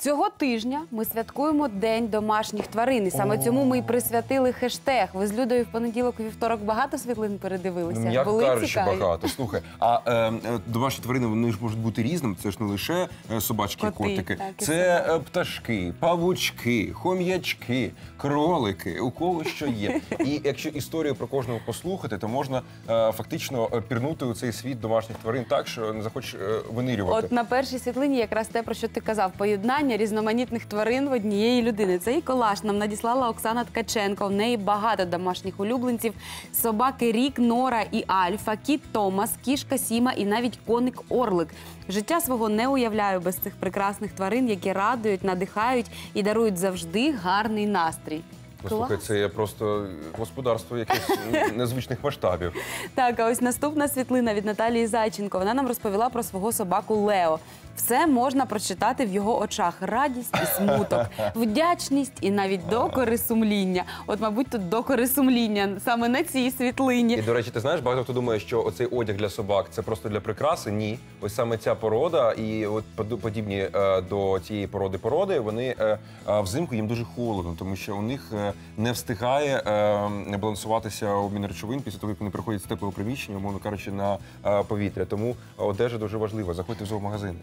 Цього тижня ми святкуємо День домашніх тварин. І саме цьому ми й присвятили хештег. Ви з Людою в понеділок і вівторок багато світлин передивилися? Ну, Були кажучи, цікаві? багато. Слухай, а е, е, домашні тварини вони ж можуть бути різними. Це ж не лише е, собачки, Коти, котики, так, і це собаки. е, пташки, павучки, хом'ячки, кролики, у кого що є. І якщо історію про кожного послухати, то можна е, фактично пірнути у цей світ домашніх тварин так, що не захочеш е, винирювати. От на першій світлині якраз те, про що ти казав, поєднання різноманітних тварин в однієї людини. Цей колаж нам надіслала Оксана Ткаченко. В неї багато домашніх улюбленців: собаки Рік, Нора і Альфа, кіт Томас, кішка Сіма і навіть коник Орлик. Життя свого не уявляю без цих прекрасних тварин, які радують, надихають і дарують завжди гарний настрій. Послухай, це є просто господарство якихось незвичних масштабів. Так, а ось наступна світлина від Наталії Зайченко. Вона нам розповіла про свого собаку Лео. Все можна прочитати в його очах: радість і смуток, вдячність і навіть докори сумління. От, мабуть, тут докори сумління саме на цій світлині. І до речі, ти знаєш, багато хто думає, що оцей одяг для собак це просто для прикраси. Ні, ось саме ця порода, і от подібні е, до цієї породи породи, вони е, е, взимку їм дуже холодно, тому що у них не встигає е, балансуватися обмін речовин після того, як вони приходять з теплого приміщення, умовно кажучи, на е, повітря. Тому одежа дуже важлива. Заходьте в зоомагазини.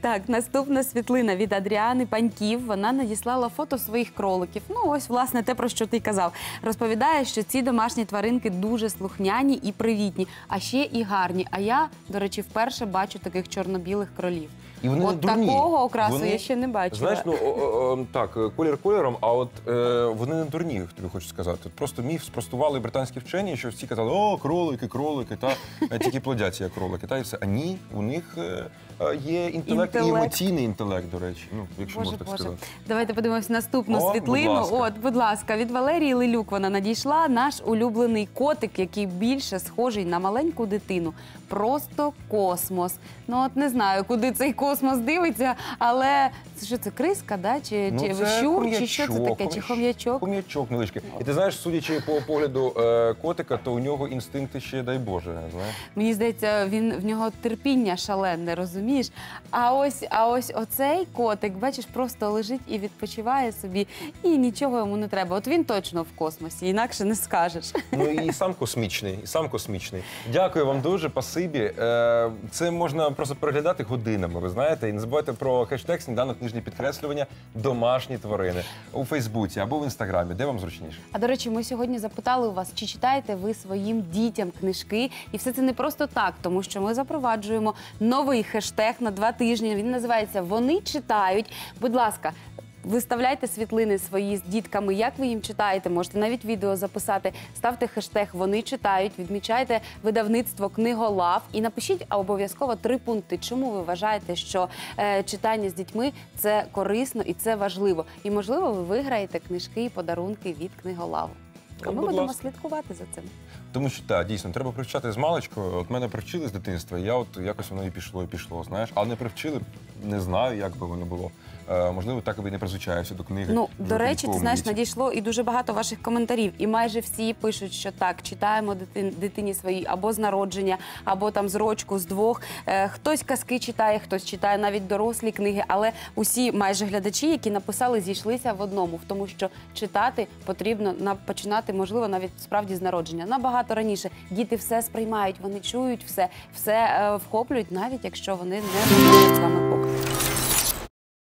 Так, наступна світлина від Адріани Паньків. Вона надіслала фото своїх кроликів. Ну, ось, власне, те, про що ти казав. Розповідає, що ці домашні тваринки дуже слухняні і привітні, а ще і гарні. А я, до речі, вперше бачу таких чорно-білих кролів. І вони От такого окрасу Вони, я ще не бачила. Знаєш, ну о, о, о, так, колір кольором, а от е, вони не дурні, тобі хочу сказати. От Просто міф спростували британські вчені, що всі казали, о, кролики, кролики, та е, тільки плодяться як кролики. Та і все. А ні, у них е, е, є інтелект, і Інтелект. емоційний інтелект, до речі. Ну, якщо Боже, можна так Боже. сказати. Давайте подивимось наступну О, будь світлину. ласка. От, будь ласка, від Валерії Лилюк вона надійшла. Наш улюблений котик, який більше схожий на маленьку дитину. Просто космос. Ну от не знаю, куди цей космос дивиться, але це що це криска, да? чи, Ну, чи це щур, чи що це хом'ячок, таке? Чи хом'ячок? Хом'ячок невеличкий. І ти знаєш, судячи по погляду е, котика, то у нього інстинкти ще дай Боже. Знаєш? Мені здається, він в нього терпіння шалене, розумієш? А ось, а ось оцей котик, бачиш, просто лежить і відпочиває собі, і нічого йому не треба. От він точно в космосі, інакше не скажеш. Ну і сам космічний, і сам космічний. Дякую вам дуже, пасибі. Е, Це можна просто переглядати годинами. Ви знаєте, і не забувайте про хештег сніданок нижні підкреслювання домашні тварини у Фейсбуці або в інстаграмі, де вам зручніше. А до речі, ми сьогодні запитали у вас, чи читаєте ви своїм дітям книжки, і все це не просто так, тому що ми запроваджуємо новий хештег на два тижні. Він називається Вони читають. Будь ласка. Виставляйте світлини свої з дітками, як ви їм читаєте, можете навіть відео записати. Ставте хештег Вони читають, відмічайте видавництво книголав і напишіть обов'язково три пункти. Чому ви вважаєте, що е, читання з дітьми це корисно і це важливо? І можливо, ви виграєте книжки і подарунки від книголаву. А Ну, ми будемо слідкувати за цим. Тому що так, дійсно, треба привчати з маличку. От мене привчили з дитинства, і я от якось воно і пішло, і пішло. Знаєш, а не привчили, не знаю, як би воно було. Е, можливо, так і не призвичаюся до книги. Ну вже до в речі, ти знаєш, віці. надійшло і дуже багато ваших коментарів. І майже всі пишуть, що так, читаємо дитин, дитині своїй або з народження, або там з рочку, з двох. Е, хтось казки читає, хтось читає навіть дорослі книги. Але усі майже глядачі, які написали, зійшлися в одному, в тому, що читати потрібно на починати, можливо, навіть справді з народження. Набагато раніше діти все сприймають, вони чують все, все е, вхоплюють, навіть якщо вони не розуміють з вами Thank you.